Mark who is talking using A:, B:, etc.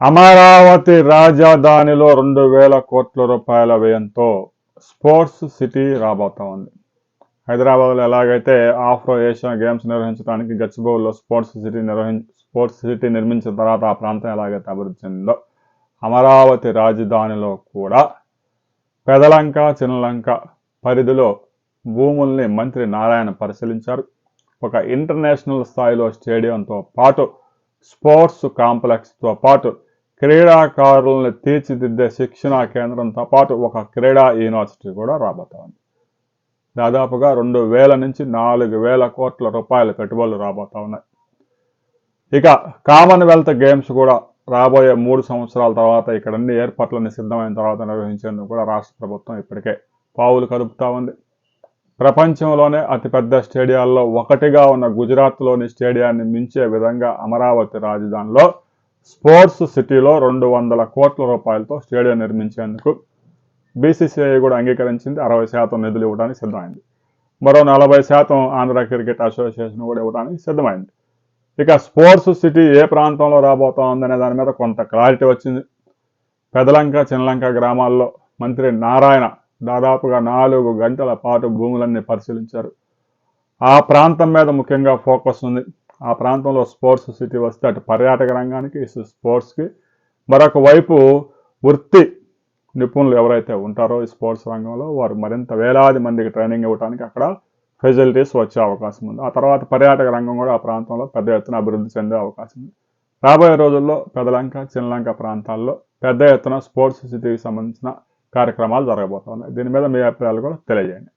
A: అమరావతి రాజధానిలో రెండు వేల కోట్ల రూపాయల వ్యయంతో స్పోర్ట్స్ సిటీ రాబోతా ఉంది. హైదరాబాద్లో ఎలాగైతే ఆఫ్రో ఏషియా గేమ్స్ నిర్వహించడానికి గచ్చిబౌల్లో స్పోర్ట్స్ సిటీ నిర్వహించ స్పోర్ట్స్ సిటీ నిర్మించిన తర్వాత ఆ ప్రాంతం ఎలాగైతే అభివృద్ధి చెందిందో అమరావతి రాజధానిలో కూడా పెదలంక చిన్నలంక పరిధిలో భూముల్ని మంత్రి నారాయణ పరిశీలించారు. ఒక ఇంటర్నేషనల్ స్థాయిలో స్టేడియంతో పాటు స్పోర్ట్స్ కాంప్లెక్స్తో పాటు క్రీడాకారులను తీర్చిదిద్దే శిక్షణా కేంద్రంతో పాటు ఒక క్రీడా యూనివర్సిటీ కూడా రాబోతోంది దాదాపుగా రెండు వేల నుంచి నాలుగు వేల కోట్ల రూపాయల పెట్టుబడులు రాబోతా ఉన్నాయి. ఇక కామన్వెల్త్ గేమ్స్ కూడా రాబోయే మూడు సంవత్సరాల తర్వాత ఇక్కడ అన్ని ఏర్పాట్లన్నీ సిద్ధమైన తర్వాత నిర్వహించేందుకు కూడా రాష్ట్ర ప్రభుత్వం ఇప్పటికే పావులు కదుపుతా ఉంది. ప్రపంచంలోనే అతిపెద్ద స్టేడియాల్లో ఒకటిగా ఉన్న గుజరాత్లోని స్టేడియాన్ని మించే విధంగా అమరావతి రాజధానిలో స్పోర్ట్స్ సిటీలో రెండు వందల కోట్ల రూపాయలతో స్టేడియం నిర్మించేందుకు బీసీసీఐ కూడా అంగీకరించింది. అరవై శాతం నిధులు ఇవ్వడానికి సిద్ధమైంది. మరో నలభై శాతం ఆంధ్ర క్రికెట్ అసోసియేషన్ కూడా ఇవ్వడానికి సిద్ధమైంది. ఇక స్పోర్ట్స్ సిటీ ఏ ప్రాంతంలో రాబోతోందనే దాని మీద కొంత క్లారిటీ వచ్చింది. పెదలంక చిన్నలంక గ్రామాల్లో మంత్రి నారాయణ దాదాపుగా నాలుగు గంటల పాటు భూములన్నీ పరిశీలించారు. ఆ ప్రాంతం మీద ముఖ్యంగా ఫోకస్ ఉంది. ఆ ప్రాంతంలో స్పోర్ట్స్ సిటీ వస్తే అటు పర్యాటక రంగానికి స్పోర్ట్స్కి. మరొక వైపు వృత్తి నిపుణులు ఎవరైతే ఉంటారో ఈ స్పోర్ట్స్ రంగంలో వారు మరింత వేలాది మందికి ట్రైనింగ్ ఇవ్వడానికి అక్కడ ఫెసిలిటీస్ వచ్చే అవకాశం ఉంది. ఆ తర్వాత పర్యాటక రంగం కూడా ఆ ప్రాంతంలో పెద్ద ఎత్తున అభివృద్ధి చెందే అవకాశం ఉంది. రాబోయే రోజుల్లో పెదలంక చిన్నలంక ప్రాంతాల్లో పెద్ద ఎత్తున స్పోర్ట్స్ సిటీకి సంబంధించిన కార్యక్రమాలు జరగబోతున్నాయి దీని మీద మీ అభిప్రాయాలు కూడా తెలియజేయండి.